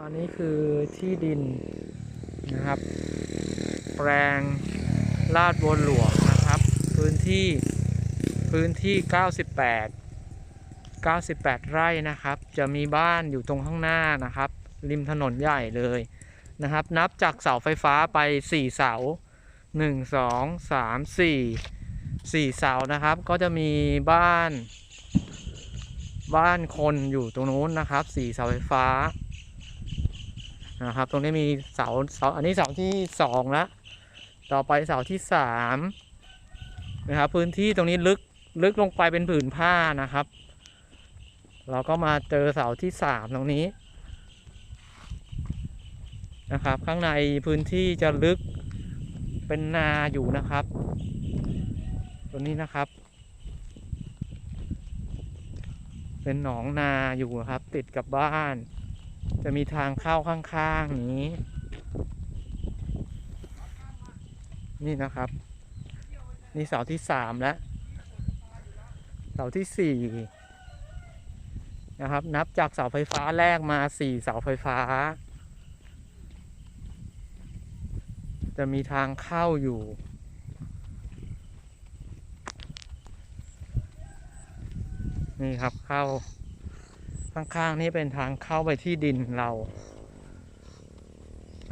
อันนี้คือที่ดินนะครับ แปลงลาดบัวหลวงนะครับ พื้นที่พื้นที่ 98 98 ไร่นะครับ จะมีบ้านอยู่ตรงข้างหน้านะครับ ริมถนนใหญ่เลยนะครับ นับจากเสาไฟฟ้าไป 4 เสา 1 2 3 4 4 เสานะครับ ก็จะมีบ้าน บ้านคนอยู่ตรงนู้นนะครับ 4 เสาไฟฟ้า นะครับ ตรงนี้มีเสาเสาอันนี้เสาที่สองแล้วต่อไปเสาที่สามนะครับ พื้นที่ตรงนี้ลึกลึกลงไปเป็นผืนผ้านะครับ เราก็มาเจอเสาที่สามตรงนี้นะครับ ข้างในพื้นที่จะลึกเป็นนาอยู่นะครับตรงนี้นะครับ เป็นหนองนาอยู่ครับ ติดกับบ้าน จะมีทางเข้าข้างๆนี้ นี่นะครับ นี่เสาที่สามแล้ว เสาที่สี่นะครับ นับจากเสาไฟฟ้าแรกมาสี่เสาไฟฟ้า จะมีทางเข้าอยู่นี่ครับเข้า ข้างๆนี่เป็นทางเข้าไปที่ดินเรา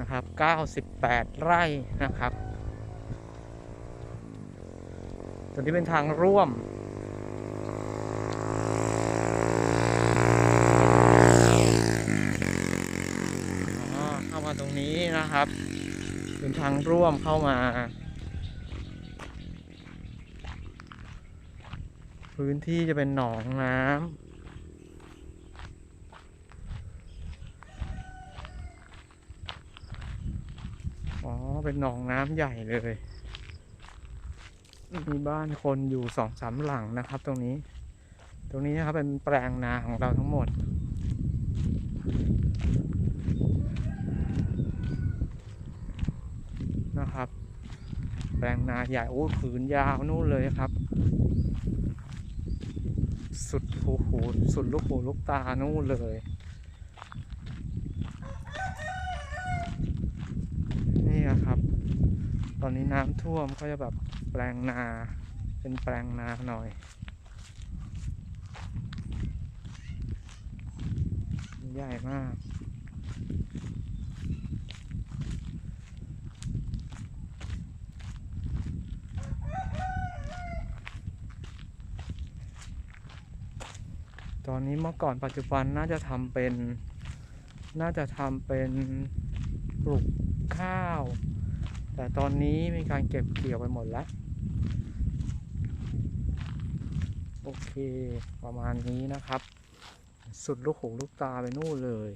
นะครับ 98 ไร่นะครับตัวนี้เป็นทางร่วม เข้ามาตรงนี้นะครับ เป็นทางร่วมเข้ามา พื้นที่จะเป็นหนองน้ำ อ๋อ เป็นหนองน้ำใหญ่เลย มีบ้านคนอยู่สองสามหลังนะครับ ตรงนี้ ตรงนี้นะครับเป็นแปลงนาของเราทั้งหมด นะครับ แปลงนาใหญ่โอ้ผืนยาวนู่นเลยครับ สุดหูหูสุดลูกหูลูกตานู่นเลย นี่นะครับ ตอนนี้น้ำท่วมก็จะแบบแปลงนาเป็นแปลงนาหน่อยใหญ่มาก ตอนนี้เมื่อก่อนปัจจุบันน่าจะทำเป็น น่าจะทำเป็นปลูกข้าว แต่ตอนนี้มีการเก็บเกี่ยวไปหมดแล้ว โอเคประมาณนี้นะครับ สุดลูกหูลูกตาไปนู่นเลย